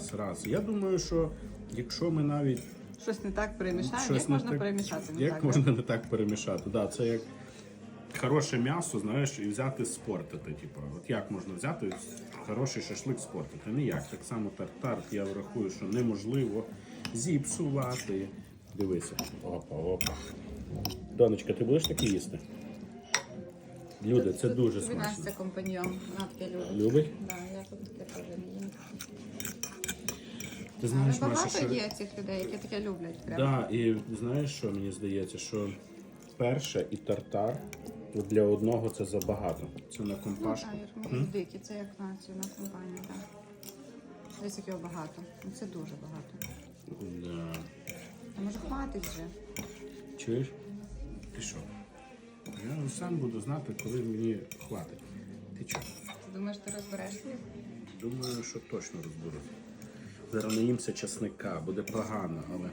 раз, раз. Я думаю, що якщо ми навіть Щось не так перемішаємо, щось як не можна так- перемішати? не Як так, можна не так перемішати? Да, це як хороше м'ясо, знаєш, і взяти спортити. Типу, от як можна взяти хороший шашлик спортити? Ніяк. Так само тартар, я врахую, що неможливо зіпсувати. Дивися. Опа, опа. Донечка, ти будеш таке їсти? Люди, це дуже Тобі Настя смачно. компаньйон, вона таке любить. Любить? Да, я тут таке теж не їм. Ти знаєш, Але Маша, багато що... є цих людей, які таке люблять. Прямо. Да, і знаєш, що мені здається, що перше і тартар от для одного це забагато. Це на Ну, так, Ірма, дикі, це як націю на компанію, так. Десь як його багато. Ну, Це дуже багато. Да. А може хватить вже? Чуєш? Ти що? Я сам буду знати, коли мені хватить. Ти чого? Ти думаєш, ти розберешся? Думаю, що точно розберу. Зараз наїмся часника, буде погано, але